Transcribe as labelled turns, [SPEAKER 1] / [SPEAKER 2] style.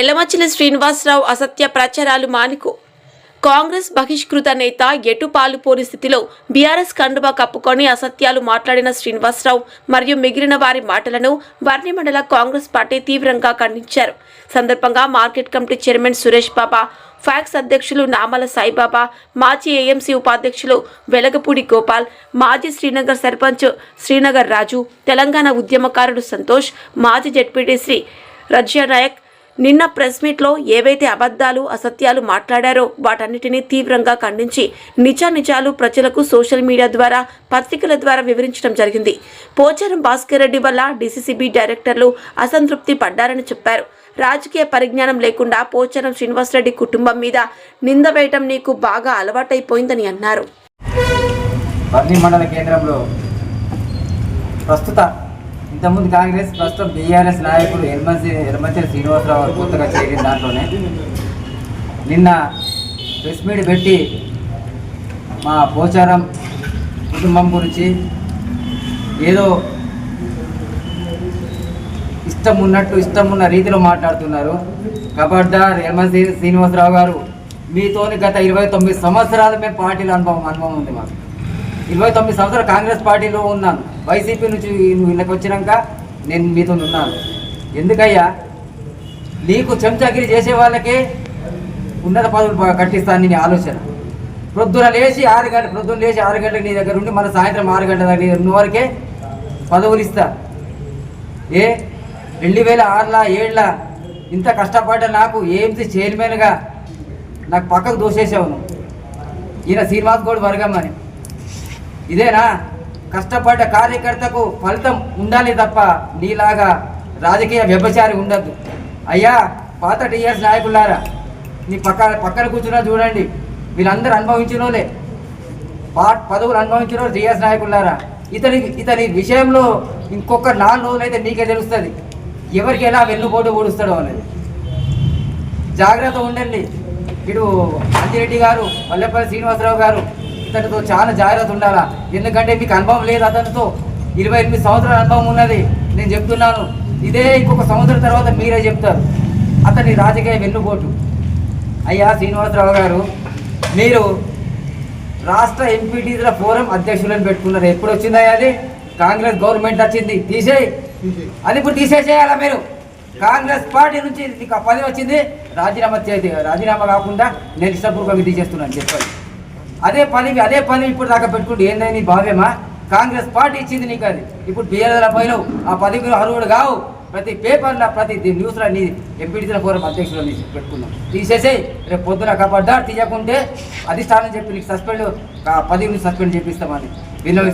[SPEAKER 1] ఎల్లమచ్చిల శ్రీనివాసరావు అసత్య ప్రచారాలు మానుకు. కాంగ్రెస్ బహిష్కృత నేత ఎటు పాలుపోని స్థితిలో బీఆర్ఎస్ కండుబా కప్పుకొని అసత్యాలు మాట్లాడిన శ్రీనివాసరావు మరియు మిగిలిన వారి మాటలను వర్ణి మండల కాంగ్రెస్ పార్టీ తీవ్రంగా ఖండించారు. సందర్భంగా market committee chairman Suresh Baba fax అధ్యక్షులు నామల సాయిబాబా మాజీ ఏఎంసీ ఉపాధ్యక్షులు వెలగపూడి గోపాల్ మాజీ శ్రీనగర్ సర్పంచ్ శ్రీనగర్ రాజు తెలంగాణ ఉద్యమకారుడు సంతోష్ మాజీ జడ్పీటీసీ రజ్యా నాయక్ నిన్న ప్రెస్ మీట్లో ఏవైతే అబద్ధాలు అసత్యాలు మాట్లాడారో వాటన్నిటినీ తీవ్రంగా ఖండించి నిజానిజాలు ప్రజలకు సోషల్ మీడియా ద్వారా పత్రికల ద్వారా వివరించడం జరిగింది. పోచారం భాస్కర్ రెడ్డి వల్ల డీసీసీబీ డైరెక్టర్లు అసంతృప్తి పడ్డారని చెప్పారు. రాజకీయ పరిజ్ఞానం లేకుండా పోచారం శ్రీనివాసరెడ్డి కుటుంబం మీద నింద వేయటం నీకు బాగా అలవాటైపోయిందని అన్నారు.
[SPEAKER 2] మండల కేంద్రంలో ప్రస్తుత ఇంతకుముందు కాంగ్రెస్ ప్రస్తుతం బీఆర్ఎస్ నాయకుడు ఎల్మంచి ఎల్మంచి శ్రీనివాసరావు గారు కొత్తగా చేరిన దాంట్లోనే నిన్న ప్రెస్ మీట్ పెట్టి మా పోచారం కుటుంబం గురించి ఏదో ఇష్టం ఉన్నట్టు ఇష్టం ఉన్న రీతిలో మాట్లాడుతున్నారు. కబడ్దార్ ఎల్మంచి శ్రీనివాసరావు గారు మీతోని గత ఇరవై తొమ్మిది సంవత్సరాలు మేము పార్టీలో అనుభవం అనుభవం ఉంది మాకు. ఇరవై తొమ్మిది సంవత్సరాలు కాంగ్రెస్ పార్టీలో ఉన్నాను. వైసీపీ నుంచి నువ్వు ఇళ్ళకి వచ్చినాక నేను మీతో ఉన్నాను. ఎందుకయ్యా? నీకు చెంచాగిరి చేసే వాళ్ళకే ఉన్నత పదవులు కట్టిస్తాను నీ ఆలోచన. ప్రొద్దున లేచి ఆరు గంటల ప్రొద్దున లేచి ఆరు గంటలకు నీ దగ్గర ఉండి మన సాయంత్రం ఆరు గంటల దగ్గర ఉన్న వరకే పదవులు ఇస్తా. ఏ? రెండు వేల ఆరులా ఏళ్ళ ఇంత కష్టపడ్డ నాకు ఏంటి చైర్మన్గా నాకు పక్కకు దోసేసావు నువ్వు. ఈయన శ్రీనివాస్ గౌడ్ వర్గం అని. ఇదేనా? కష్టపడ్డ కార్యకర్తకు ఫలితం ఉండాలి తప్ప నీలాగా రాజకీయ వ్యభచారి ఉండద్దు. అయ్యా పాత టీఆర్ఎస్ నాయకులారా నీ పక్క పక్కన కూర్చున్నా చూడండి. వీళ్ళందరూ అనుభవించినోలే పా పదవులు అనుభవించిన టీఆర్ఎస్ నాయకులారా. ఇతని ఇతని విషయంలో ఇంకొక నాలుగు రోజులు అయితే నీకే తెలుస్తుంది. ఎవరికి ఎలా వెన్నుపోటు ఓడుస్తాడో అనేది. జాగ్రత్త ఉండండి. ఇటు అంజిరెడ్డి గారు వల్లెపల్లి శ్రీనివాసరావు గారు ఇతనితో చాలా జాగ్రత్త ఉండాలా? ఎందుకంటే మీకు అనుభవం లేదు అతనితో. ఇరవై ఎనిమిది సంవత్సరాల అనుభవం ఉన్నది. నేను చెప్తున్నాను. ఇదే ఇంకొక సంవత్సరం తర్వాత మీరే చెప్తారు. అతని రాజకీయ వెన్నుపోటు. అయ్యా శ్రీనివాసరావు గారు మీరు రాష్ట్ర ఎంపీటీల ఫోరం అధ్యక్షులను పెట్టుకున్నారు. ఎప్పుడు వచ్చిందా అది? కాంగ్రెస్ గవర్నమెంట్ వచ్చింది. తీసేయి. అది ఇప్పుడు తీసేసేయాలా మీరు? కాంగ్రెస్ పార్టీ నుంచి నీకు ఆ పదవి వచ్చింది? రాజీనామా రాజీనామా కాకుండా నేను ఇష్టపూర్వకంగా తీసేస్తున్నాను. చెప్పండి. అదే పని అదే పని ఇప్పుడు దాకా పెట్టుకుంటే ఏందని నీ భావ్యమా? కాంగ్రెస్ పార్టీ ఇచ్చింది నీకు అది. ఇప్పుడు బీఆర్ఎల పోయినావు ఆ పదవికి అర్హుడు కావు. ప్రతి పేపర్లో ప్రతి న్యూస్లో నీ ఎంపీడీసీల ఫోరం అధ్యక్షులు నీ పెట్టుకున్నాం. తీసేసే రేపు పొద్దున కబడ్డా తీయకుంటే అధిష్టానం చెప్పి నీకు సస్పెండ్ పదవి సస్పెండ్ చేపిస్తామని విన్నవి